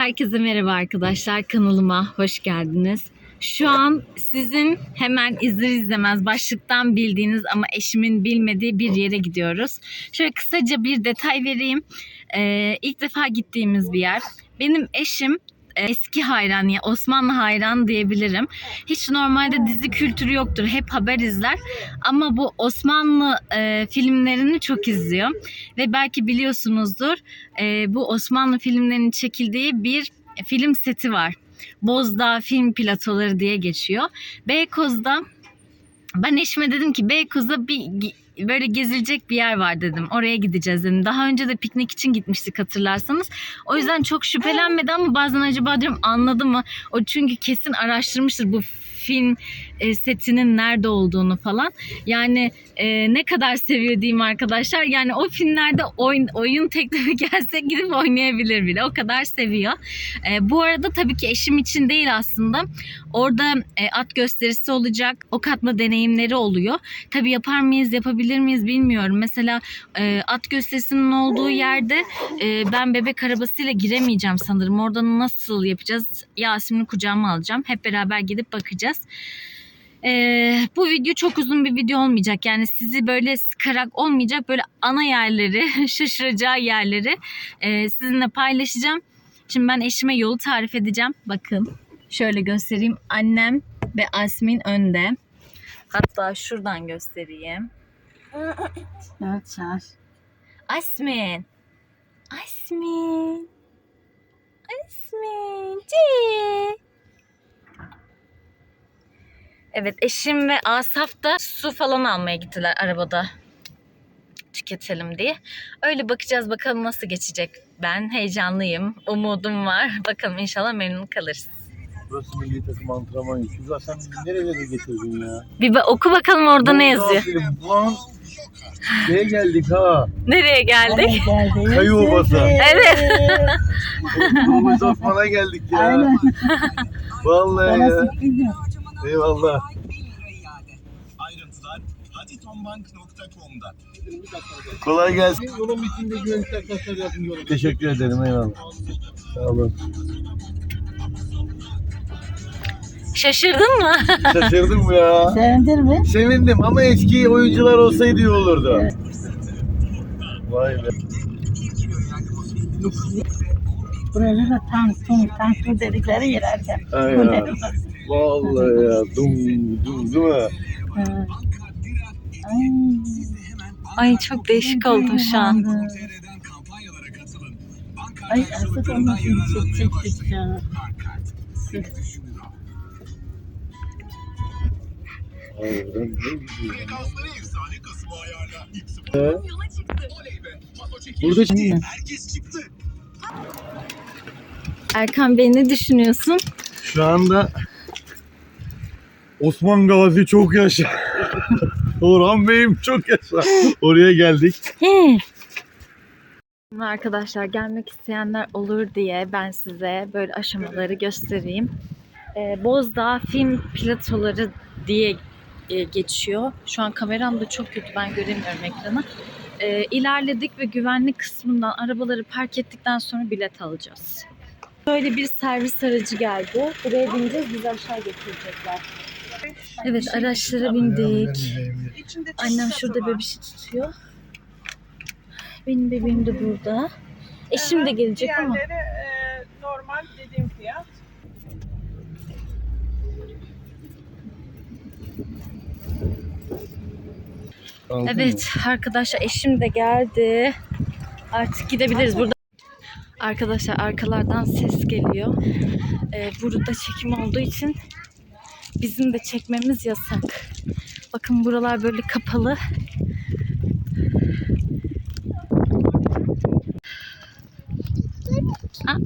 Herkese merhaba arkadaşlar. Kanalıma hoş geldiniz. Şu an sizin hemen izler izlemez başlıktan bildiğiniz ama eşimin bilmediği bir yere gidiyoruz. Şöyle kısaca bir detay vereyim. Ee, ilk defa gittiğimiz bir yer. Benim eşim eski hayran ya Osmanlı hayran diyebilirim. Hiç normalde dizi kültürü yoktur. Hep haber izler. Ama bu Osmanlı e, filmlerini çok izliyor. Ve belki biliyorsunuzdur e, bu Osmanlı filmlerinin çekildiği bir film seti var. Bozdağ Film Platoları diye geçiyor. Beykoz'da ben eşime dedim ki Beykoz'da bir böyle gezilecek bir yer var dedim. Oraya gideceğiz dedim. Daha önce de piknik için gitmiştik hatırlarsanız. O yüzden çok şüphelenmedi ama bazen acaba diyorum anladı mı? O çünkü kesin araştırmıştır bu film e, setinin nerede olduğunu falan. Yani e, ne kadar seviyor diyeyim arkadaşlar. Yani o filmlerde oyun, oyun teklifi gelse gidip oynayabilir bile. O kadar seviyor. E, bu arada tabii ki eşim için değil aslında. Orada e, at gösterisi olacak. Ok atma deneyimleri oluyor. Tabii yapar mıyız, yapabilir miyiz bilmiyorum. Mesela e, at gösterisinin olduğu yerde e, ben bebek arabasıyla giremeyeceğim sanırım. Orada nasıl yapacağız? Yasemin'i kucağıma alacağım. Hep beraber gidip bakacağız. Ee, bu video çok uzun bir video olmayacak. Yani sizi böyle sıkarak olmayacak. Böyle ana yerleri, şaşıracağı yerleri e, sizinle paylaşacağım. Şimdi ben eşime yolu tarif edeceğim. Bakın şöyle göstereyim. Annem ve Asmin önde. Hatta şuradan göstereyim. Evet çağır. Asmin. Asmin. Asmin. Ci. Evet eşim ve Asaf da su falan almaya gittiler arabada. Tüketelim diye. Öyle bakacağız bakalım nasıl geçecek. Ben heyecanlıyım. Umudum var. Bakalım inşallah memnun kalırız. Burası milli takım antrenman. Sen bizi nerelere getirdin ya? Bir ba- oku bakalım orada ne yazıyor. Ulan şeye geldik ha. Nereye geldik? geldi. Kayı Obası. Evet. Biz Osman'a geldik ya. Aynen. Vallahi ya. Eyvallah. Ayrıntılar haditonbank.com'da. Kolay gelsin. Yolun bittiğinde güvenlik arkadaşlar yardımcı olun. Teşekkür ederim eyvallah. Sağ olun. Şaşırdın mı? Şaşırdım ya. Sevindin mi? Sevindim ama eski oyuncular olsaydı iyi olurdu. Vay be. Burada da tantun, tantun dedikleri yer erken. Ay Vallahi ya. Dum dum değil mi? Ay. Çok değişik oldum şu an. Ay asıl olmasın çekecektik ya. Harbiden ne Burada bitti. Herkes çıktı. Erkan Bey ne düşünüyorsun? Şu anda Osman Gazi çok yaşa. Orhan Bey'im çok yaşa. Oraya geldik. Arkadaşlar gelmek isteyenler olur diye ben size böyle aşamaları göstereyim. Ee, Bozdağ Film Platoları diye e, geçiyor. Şu an kameram da çok kötü ben göremiyorum ekranı. Ee, ilerledik ve güvenlik kısmından arabaları park ettikten sonra bilet alacağız. Böyle bir servis aracı geldi. Buraya bineceğiz bizi aşağı götürecekler. Evet araçlara bindik. Annem şurada bebişi tutuyor. Benim bebeğim de burada. Eşim de gelecek ama. E, normal dediğim fiyat. Evet arkadaşlar eşim de geldi. Artık gidebiliriz burada. Arkadaşlar arkalardan ses geliyor. Ee, burada çekim olduğu için bizim de çekmemiz yasak. Bakın buralar böyle kapalı.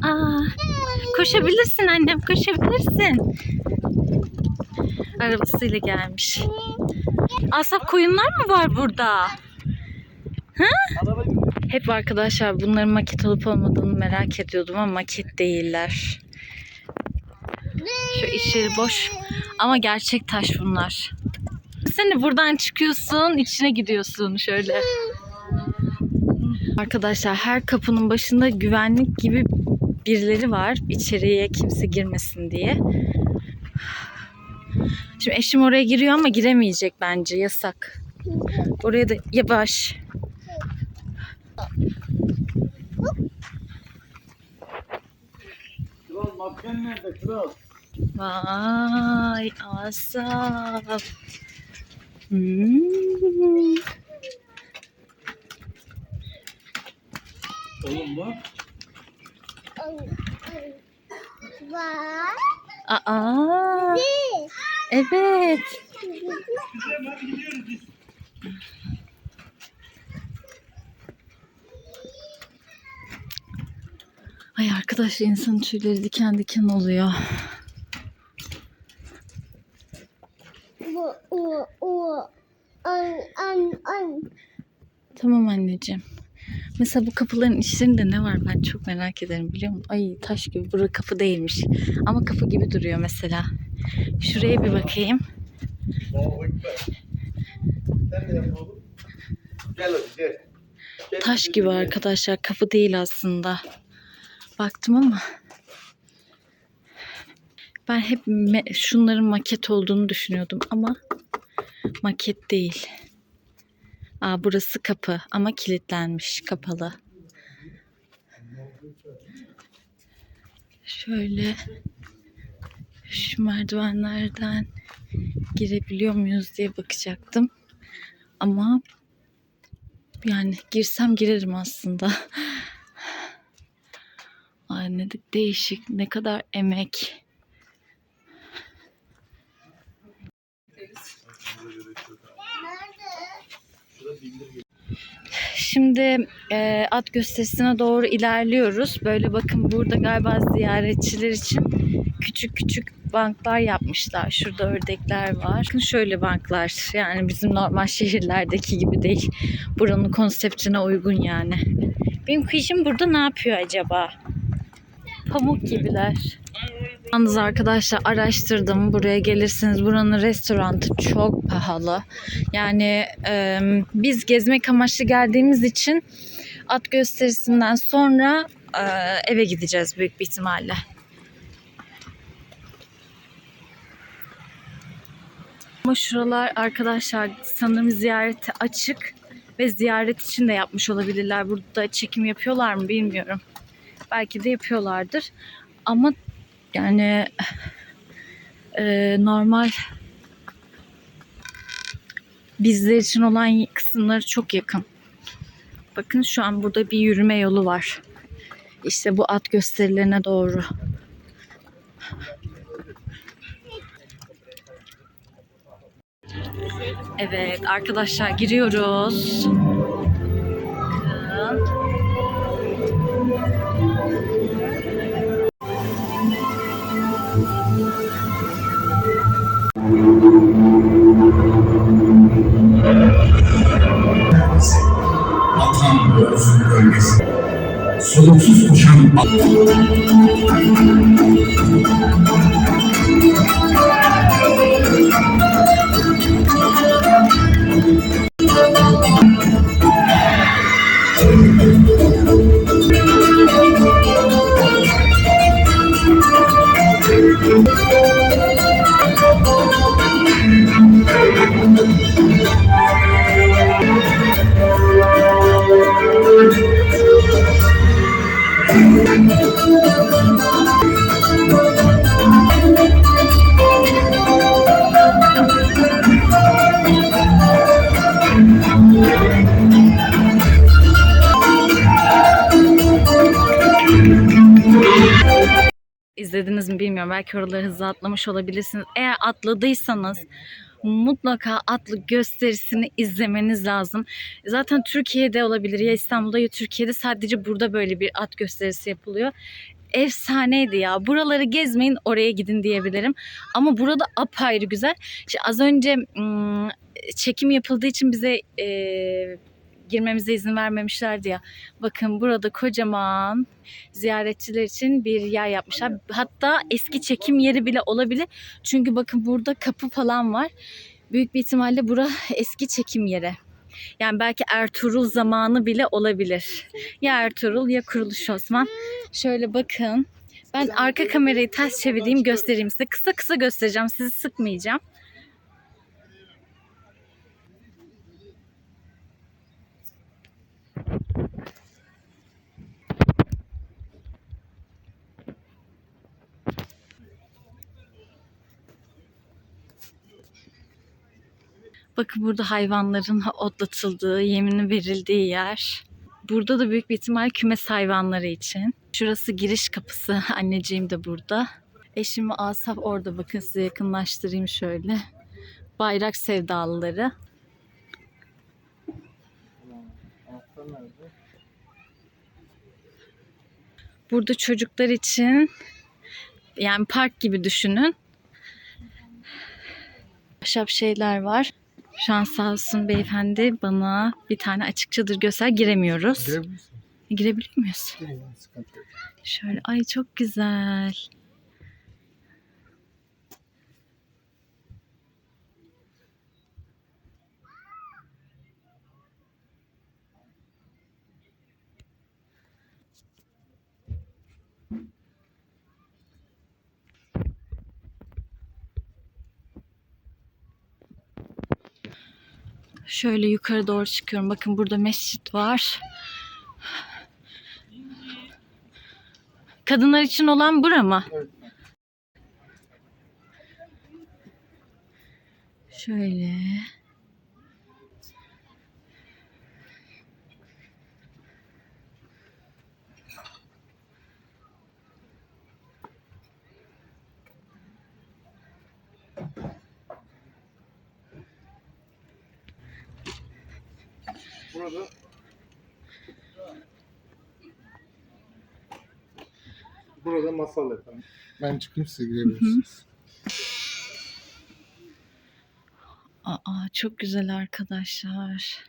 Aa, koşabilirsin annem koşabilirsin. Arabasıyla gelmiş. Asap koyunlar mı var burada? Hep arkadaşlar bunların maket olup olmadığını merak ediyordum ama maket değiller. Şu içleri boş ama gerçek taş bunlar. Sen de buradan çıkıyorsun içine gidiyorsun şöyle. Arkadaşlar her kapının başında güvenlik gibi birileri var içeriye kimse girmesin diye. Şimdi eşim oraya giriyor ama giremeyecek bence yasak. Oraya da yavaş. Kral nerede kral? Vay Asaf. Hmm. Oğlum bak. Aa. Evet. Ay arkadaş insanın tüyleri diken diken oluyor. Bu, o, o, an, an, an. Tamam anneciğim. Mesela bu kapıların içlerinde ne var ben çok merak ederim biliyor musun? Ay taş gibi. Burası kapı değilmiş. Ama kapı gibi duruyor mesela. Şuraya bir bakayım. Taş gibi arkadaşlar. Kapı değil aslında. Baktım ama ben hep şunların maket olduğunu düşünüyordum ama maket değil. Aa, burası kapı ama kilitlenmiş, kapalı. Şöyle şu merdivenlerden girebiliyor muyuz diye bakacaktım. Ama yani girsem girerim aslında. Ay ne de değişik, ne kadar emek. Şimdi e, at gösterisine doğru ilerliyoruz. Böyle bakın burada galiba ziyaretçiler için küçük küçük banklar yapmışlar. Şurada ördekler var. Bakın şöyle banklar. Yani bizim normal şehirlerdeki gibi değil. Buranın konseptine uygun yani. Benim kuşum burada ne yapıyor acaba? Pamuk gibiler. Yalnız arkadaşlar araştırdım. Buraya gelirsiniz. Buranın restoranı çok pahalı. Yani e, biz gezmek amaçlı geldiğimiz için at gösterisinden sonra e, eve gideceğiz büyük bir ihtimalle. Ama şuralar arkadaşlar sanırım ziyarete açık ve ziyaret için de yapmış olabilirler. Burada çekim yapıyorlar mı bilmiyorum. Belki de yapıyorlardır. Ama yani e, normal bizler için olan kısımları çok yakın. Bakın şu an burada bir yürüme yolu var. İşte bu at gösterilerine doğru. Evet arkadaşlar giriyoruz. Soluksuz koşan Mi bilmiyorum. Belki oraları hızlı atlamış olabilirsiniz. Eğer atladıysanız mutlaka atlı gösterisini izlemeniz lazım. Zaten Türkiye'de olabilir ya İstanbul'da ya Türkiye'de sadece burada böyle bir at gösterisi yapılıyor. Efsaneydi ya. Buraları gezmeyin oraya gidin diyebilirim. Ama burada apayrı güzel. İşte az önce çekim yapıldığı için bize e, girmemize izin vermemişlerdi ya. Bakın burada kocaman ziyaretçiler için bir yer yapmışlar. Hatta eski çekim yeri bile olabilir. Çünkü bakın burada kapı falan var. Büyük bir ihtimalle bura eski çekim yeri. Yani belki Ertuğrul zamanı bile olabilir. Ya Ertuğrul ya Kuruluş Osman. Şöyle bakın. Ben arka kamerayı ters çevireyim göstereyim size. Kısa kısa göstereceğim. Sizi sıkmayacağım. Bakın burada hayvanların otlatıldığı, yemini verildiği yer. Burada da büyük bir ihtimal kümes hayvanları için. Şurası giriş kapısı. Anneciğim de burada. Eşim ve Asaf orada. Bakın size yakınlaştırayım şöyle. Bayrak sevdalıları. Burada çocuklar için yani park gibi düşünün. Ahşap şeyler var. Şu an sağ olsun beyefendi bana bir tane açık çadır göster. Giremiyoruz. Girebiliyor muyuz? Şöyle ay çok güzel. Şöyle yukarı doğru çıkıyorum. Bakın burada mescit var. Kadınlar için olan bura mı? Şöyle. Burada Burada masal efendim. Ben çıkayım size girebilirsiniz. Aa çok güzel arkadaşlar.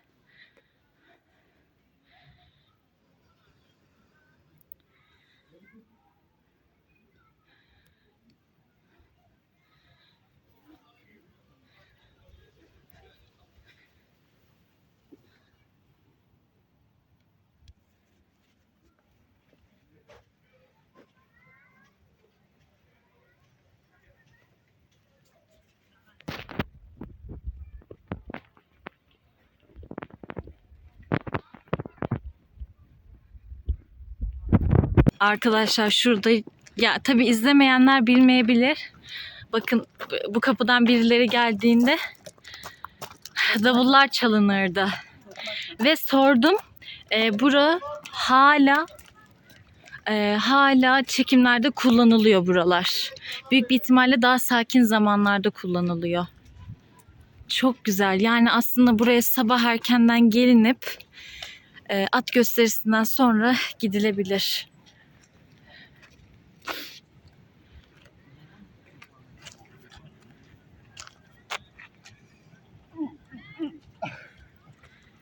Arkadaşlar şurada ya tabi izlemeyenler bilmeyebilir. Bakın bu kapıdan birileri geldiğinde davullar çalınırdı. Ve sordum. E, bura hala e, hala çekimlerde kullanılıyor buralar. Büyük bir ihtimalle daha sakin zamanlarda kullanılıyor. Çok güzel. Yani aslında buraya sabah erkenden gelinip e, at gösterisinden sonra gidilebilir.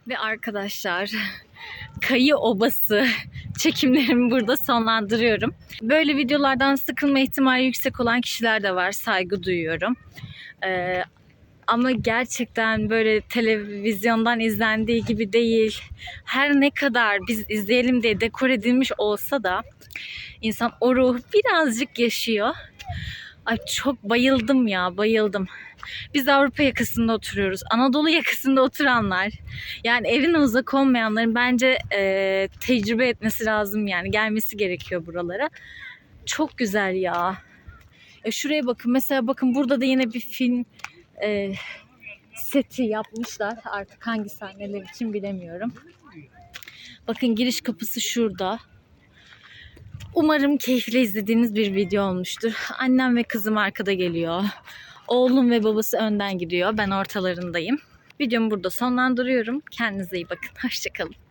Ve arkadaşlar Kayı Obası çekimlerimi burada sonlandırıyorum. Böyle videolardan sıkılma ihtimali yüksek olan kişiler de var. Saygı duyuyorum. Ee, ama gerçekten böyle televizyondan izlendiği gibi değil. Her ne kadar biz izleyelim diye dekor edilmiş olsa da insan o ruhu birazcık yaşıyor. Ay çok bayıldım ya bayıldım. Biz Avrupa yakasında oturuyoruz. Anadolu yakasında oturanlar yani evine uzak olmayanların bence e, tecrübe etmesi lazım yani gelmesi gerekiyor buralara. Çok güzel ya. E şuraya bakın mesela bakın burada da yine bir film e, seti yapmışlar. Artık hangi sahneler için bilemiyorum. Bakın giriş kapısı şurada. Umarım keyifli izlediğiniz bir video olmuştur. Annem ve kızım arkada geliyor. Oğlum ve babası önden gidiyor. Ben ortalarındayım. Videomu burada sonlandırıyorum. Kendinize iyi bakın. Hoşçakalın.